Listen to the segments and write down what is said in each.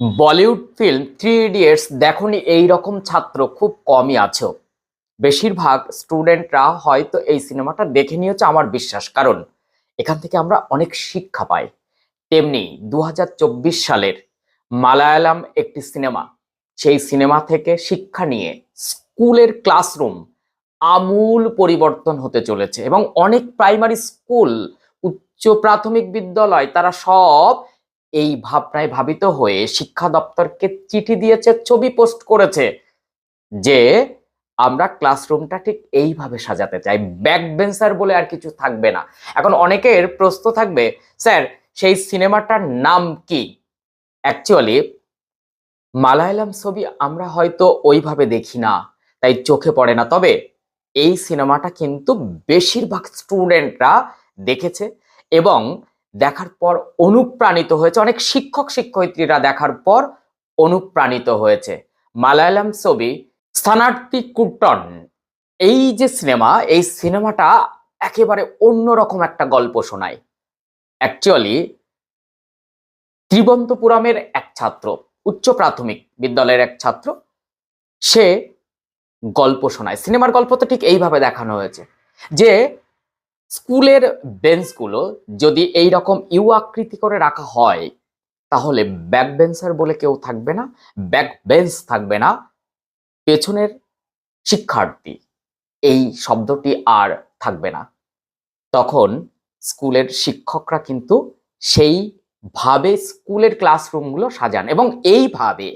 Bollywood film three idiots দেখনি এই রকম ছাত্র খুব কমই আছে বেশিরভাগ স্টুডেন্টরা হয়তো এই সিনেমাটা দেখে নিয়েছে আমার বিশ্বাস, কারণ এখান থেকে আমরা অনেক শিক্ষা পাই। তেমনি দু হাজার চব্বিশ সালের মালায়ালাম একটি সিনেমা, সেই সিনেমা থেকে শিক্ষা নিয়ে স্কুলের ক্লাসরুম আমূল পরিবর্তন হতে চলেছে এবং অনেক প্রাইমারি স্কুল, উচ্চ প্রাথমিক বিদ্যালয়, তারা সব এই ভাবনায় ভাবিত হয়ে শিক্ষা দপ্তরকে চিঠি দিয়েছে, ছবি পোস্ট করেছে যে, আমরা ক্লাসরুমটা ঠিক এইভাবে সাজাতে চাই। ব্যাক বেঞ্চার বলে আর কিছু থাকবে না। এখন অনেকের প্রশ্ন থাকবে, স্যার, সেই সিনেমাটার নাম কি? অ্যাকচুয়ালি মালায়ালাম ছবি আমরা হয়তো ওইভাবে দেখি না, তাই চোখে পড়ে না। তবে এই সিনেমাটা কিন্তু বেশিরভাগ স্টুডেন্টরা দেখেছে এবং দেখার পর অনুপ্রাণিত হয়েছে। অনেক শিক্ষক, শিক্ষয়িত্রীরা দেখার পর অনুপ্রাণিত হয়েছে। মালায়ালাম ছবি স্থানার্থী কুটন। এই যে সিনেমা, এই সিনেমাটা একেবারে অন্যরকম একটা গল্প শোনায়। অ্যাকচুয়ালি ত্রিবন্তপুরমের এক ছাত্র, উচ্চ প্রাথমিক বিদ্যালয়ের এক ছাত্র, সে গল্প শোনায়। সিনেমার গল্প তো ঠিক এইভাবে দেখানো হয়েছে যে স্কুলের বেঞ্চগুলো যদি এই রকম ইউ আকৃতি করে রাখা হয়, তাহলে ব্যাক বেঞ্চার বলে কেউ থাকবে না ব্যাক বেঞ্চ থাকবে না, পেছনের শিক্ষার্থী। এই শব্দটি আর থাকবে না। তখন স্কুলের শিক্ষকরা কিন্তু সেইভাবে স্কুলের ক্লাসরুমগুলো সাজান এবং এইভাবে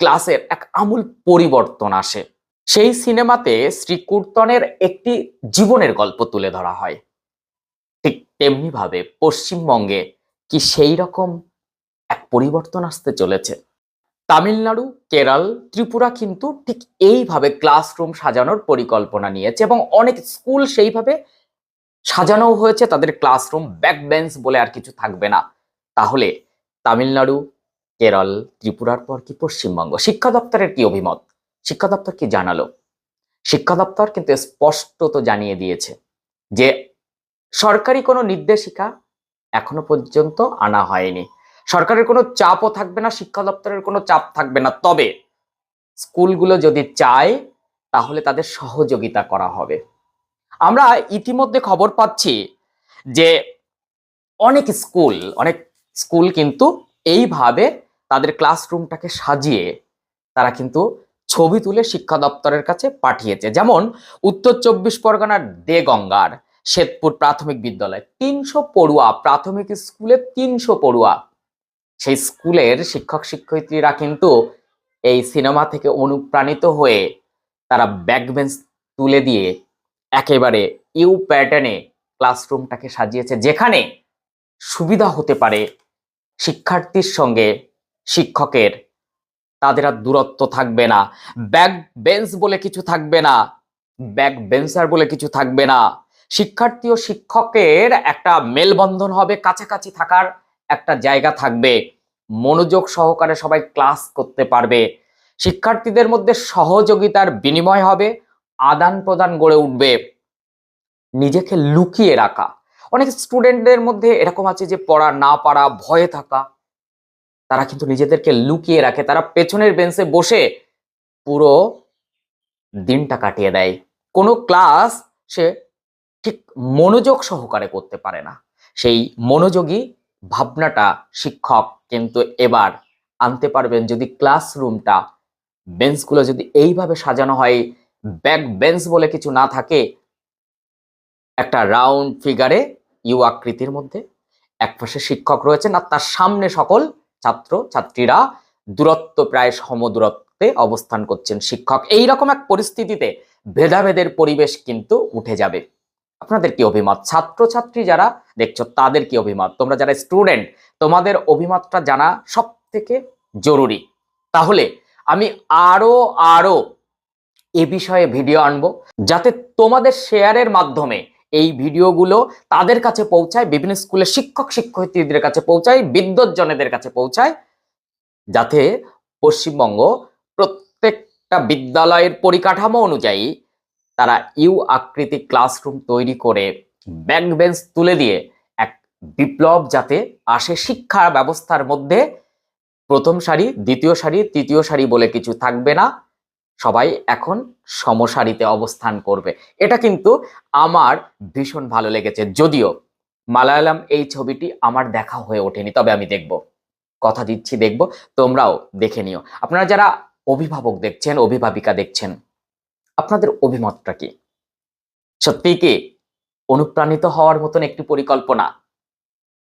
ক্লাসের এক আমূল পরিবর্তন আসে। সেই সিনেমাতে শ্রীকীর্তনের একটি জীবনের গল্প তুলে ধরা হয়। ঠিক তেমনি ভাবে পশ্চিমবঙ্গে কি সেই রকম এক পরিবর্তন আসতে চলেছে? তামিলনাড়ু, কেরল, ত্রিপুরা কিন্তু ঠিক এইভাবে ক্লাসরুম সাজানোর পরিকল্পনা নিয়েছে এবং অনেক স্কুল সেইভাবে সাজানো হয়েছে। তাদের ক্লাসরুম, ব্যাক বেঞ্চ বলে আর কিছু থাকবে না। তাহলে তামিলনাড়ু, কেরল, ত্রিপুরার পর কি পশ্চিমবঙ্গ? শিক্ষা দপ্তরের কি অভিমত? শিক্ষা দপ্তর কি জানালো? শিক্ষা দপ্তর কিন্তু স্পষ্টত জানিয়ে দিয়েছে যে সরকারি কোনো নির্দেশিকা এখনও পর্যন্ত আনা হয়নি। সরকারের কোনো চাপও থাকবে না, শিক্ষা দপ্তরের কোনো চাপ থাকবে না। তবে স্কুলগুলো যদি চায়, তাহলে তাদের সহযোগিতা করা হবে। আমরা ইতিমধ্যে খবর পাচ্ছি যে অনেক স্কুল অনেক স্কুল কিন্তু এইভাবে তাদের ক্লাসরুমটাকে সাজিয়ে তারা কিন্তু ছবি তুলে শিক্ষা দপ্তরের কাছে পাঠিয়েছে। যেমন, উত্তর চব্বিশ পরগনার দেগঙ্গার শ্বেতপুর প্রাথমিক বিদ্যালয়, তিনশো পড়ুয়া, প্রাথমিক স্কুলে তিনশো পড়ুয়া। সেই স্কুলের শিক্ষক শিক্ষয়িত্রীরা কিন্তু এই সিনেমা থেকে অনুপ্রাণিত হয়ে তারা ব্যাকবেঞ্চ তুলে দিয়ে একেবারে ইউ প্যাটার্নে ক্লাসরুমটাকে সাজিয়েছে, যেখানে সুবিধা হতে পারে শিক্ষার্থীর সঙ্গে শিক্ষকের তাদের আর দূরত্ব থাকবে না। ব্যাক বেঞ্চ বলে কিছু থাকবে না। ব্যাক বেঞ্চার বলে কিছু থাকবে না। শিক্ষার্থী ও শিক্ষকের একটা মেলবন্ধন হবে, কাছাকাছি থাকার একটা জায়গা থাকবে। মনোযোগ সহকারে সবাই ক্লাস করতে পারবে। শিক্ষার্থীদের মধ্যে সহযোগিতার বিনিময় হবে, আদান প্রদান গড়ে উঠবে। নিজেকে লুকিয়ে রাখা। অনেক স্টুডেন্টদের মধ্যে এরকম আছে যে পড়া না পারা, ভয়ে থাকা। তারা কিন্তু নিজেদেরকে লুকিয়ে রাখে। তারা পেছনের বেঞ্চে বসে পুরো দিনটা কাটিয়ে দেয়। কোনো ক্লাস সে ঠিক মনোযোগ সহকারে করতে পারে না। সেই মনোযোগী ভাবনাটা শিক্ষক কিন্তু এবার আনতে পারবেন যদি ক্লাসরুমটা বেঞ্চগুলো যদি এইভাবে সাজানো হয় ব্যাক বেঞ্চ বলে কিছু না থাকে, একটা রাউন্ড ফিগারে ইউ আকৃতির মধ্যে একপাশে শিক্ষক রয়েছেন আর তার সামনে সকল ছাত্র, ছাত্রীরা দূরত্ব প্রায় সমদূরত্বে অবস্থান করছেন শিক্ষক। এই রকম এক পরিস্থিতিতে ভেদাভেদের পরিবেশ কিন্তু উঠে যাবে। আপনাদের কি অভিমত? ছাত্র, ছাত্রী যারা দেখছ, তাদের কি অভিমত? তোমরা যারা স্টুডেন্ট, তোমাদের অভিমতটা জানা সব থেকে জরুরি। তাহলে আমি আরও আরও এ বিষয়ে ভিডিও আনব, যাতে তোমাদের শেয়ারের মাধ্যমে এই ভিডিওগুলো তাদের কাছে পৌঁছায়, বিভিন্ন স্কুলের শিক্ষক শিক্ষয়িত্রীদের কাছে পৌঁছায় বিদ্যুৎজনেদের কাছে পৌঁছায়, যাতে পশ্চিমবঙ্গ প্রত্যেকটা বিদ্যালয়ের পরিকাঠামো অনুযায়ী তারা ইউ আকৃতি ক্লাসরুম তৈরি করে ব্যাক বেঞ্চ তুলে দিয়ে এক বিপ্লব যাতে আসে শিক্ষা ব্যবস্থার মধ্যে। প্রথম সারি, দ্বিতীয় সারি, তৃতীয় সারি বলে কিছু থাকবে না। সবাই এখন সমসারিতে অবস্থান করবে। এটা কিন্তু আমার ভীষণ ভালো লেগেছে। যদিও মালায়ালাম এই ছবিটি আমার দেখা হয়ে ওঠেনি, তবে আমি দেখব। কথা দিচ্ছি দেখব, তোমরাও দেখে নিও। আপনারা যারা অভিভাবক দেখছেন, অভিভাবিকা দেখছেন, আপনাদের অভিমতটা কি? সত্যি কি অনুপ্রাণিত হওয়ার মতন একটি পরিকল্পনা?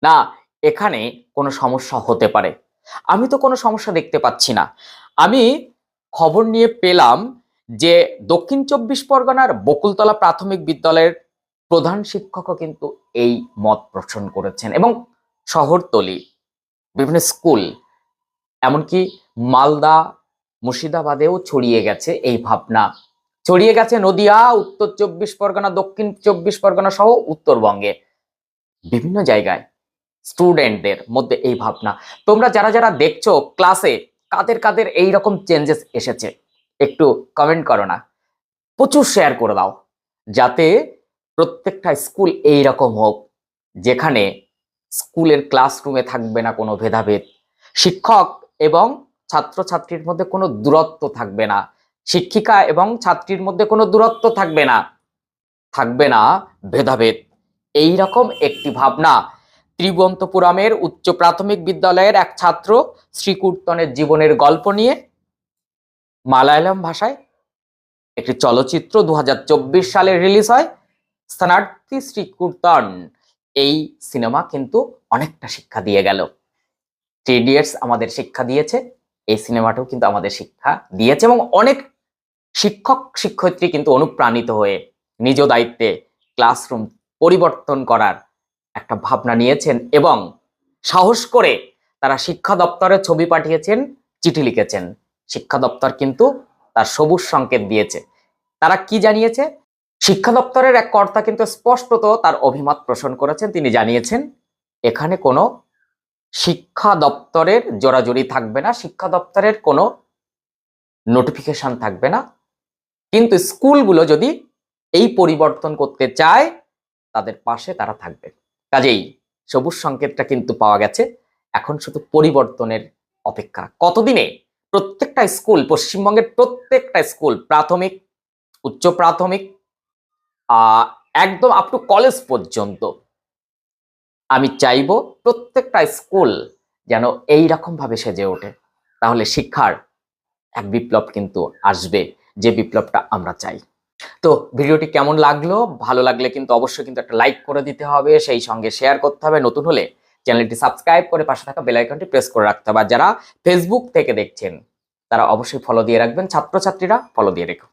না, এখানে কোনো সমস্যা হতে পারে। আমি তো কোনো সমস্যা দেখতে পাচ্ছি না। আমি খবর নিয়ে পেলাম যে দক্ষিণ চব্বিশ পরগনার বকুলতলা প্রাথমিক বিদ্যালয়ের প্রধান শিক্ষকও কিন্তু এই মত পোষণ করেছেন এবং শহরতলি, বিভিন্ন স্কুল, এমনকি মালদা, মুর্শিদাবাদেও ছড়িয়ে গেছে এই ভাবনা। ছড়িয়ে গেছে নদিয়া, উত্তর চব্বিশ পরগনা, দক্ষিণ চব্বিশ পরগনা সহ উত্তরবঙ্গে। বিভিন্ন জায়গায় স্টুডেন্টদের মধ্যে এই ভাবনা। তোমরা যারা যারা দেখছ ক্লাসে কাদের কাদের এই রকম চেঞ্জেস এসেছে? একটু কমেন্ট করো না। প্রচুর শেয়ার করে দাও। যাতে প্রত্যেকটা স্কুল এই রকম হোক, যেখানে স্কুলের ক্লাসরুমে থাকবে না কোনো ভেদাভেদ। শিক্ষক এবং ছাত্রছাত্রীর মধ্যে কোনো দূরত্ব থাকবে না। শিক্ষিকা এবং ছাত্রীর মধ্যে কোনো দূরত্ব থাকবে না। থাকবে না ভেদাভেদ। এই রকম একটি ভাবনা ত্রিবন্তপুরমের উচ্চ প্রাথমিক বিদ্যালয়ের এক ছাত্র শ্রীকীর্তনের জীবনের গল্প নিয়ে মালায়ালাম ভাষায় একটি চলচ্চিত্র দু হাজার চব্বিশ সালে রিলিজ হয়। স্থানার্থী শ্রীকীর্তন এই সিনেমা কিন্তু অনেকটা শিক্ষা দিয়ে গেল। ইডিয়টস আমাদের শিক্ষা দিয়েছে। এই সিনেমাটাও কিন্তু আমাদের শিক্ষা দিয়েছে এবং অনেক শিক্ষক, শিক্ষয়িত্রী কিন্তু অনুপ্রাণিত হয়ে নিজ দায়িত্বে ক্লাসরুম পরিবর্তন করার একটা ভাবনা নিয়েছেন এবং সাহস করে তারা শিক্ষা দপ্তরে ছবি পাঠিয়েছেন, চিঠি লিখেছেন। শিক্ষা দপ্তর কিন্তু তার সবুজ সংকেত দিয়েছে। তারা কি জানিয়েছে? শিক্ষা দপ্তরের এক কর্তা কিন্তু স্পষ্টত তার অভিমত পোষণ করেছেন। তিনি জানিয়েছেন, এখানে কোনো শিক্ষা দপ্তরের জোরাজুরি থাকবে না, শিক্ষা দপ্তরের কোনো নোটিফিকেশন থাকবে না। কিন্তু স্কুলগুলো যদি এই পরিবর্তন করতে চায়, তাদের পাশে তারা থাকবে। কাজেই সবুজ সংকেতটা কিন্তু পাওয়া গেছে। এখন শুধু পরিবর্তনের অপেক্ষা। কতদিনে প্রত্যেকটা স্কুল, পশ্চিমবঙ্গের প্রত্যেকটা স্কুল, প্রাথমিক, উচ্চ প্রাথমিক একদম আপ টু কলেজ পর্যন্ত, আমি চাইব প্রত্যেকটা স্কুল যেন এই ভাবে সেজে ওঠে। তাহলে শিক্ষার এক বিপ্লব কিন্তু আসবে, যে বিপ্লবটা আমরা চাই। তো ভিডিওটি কেমন লাগল? ভালো লাগলে কিন্তু অবশ্যই কিন্তু একটা লাইক করে দিতে হবে, সেই সঙ্গে শেয়ার করতে হবে। নতুন হলে চ্যানেলটি সাবস্ক্রাইব করে পাশে থাকা বেল আইকনটি প্রেস করে রাখতে হবে। আর যারা ফেসবুক থেকে দেখছেন, তারা অবশ্যই ফলো দিয়ে রাখবেন। ছাত্রছাত্রীরা ফলো দিয়ে রেখো।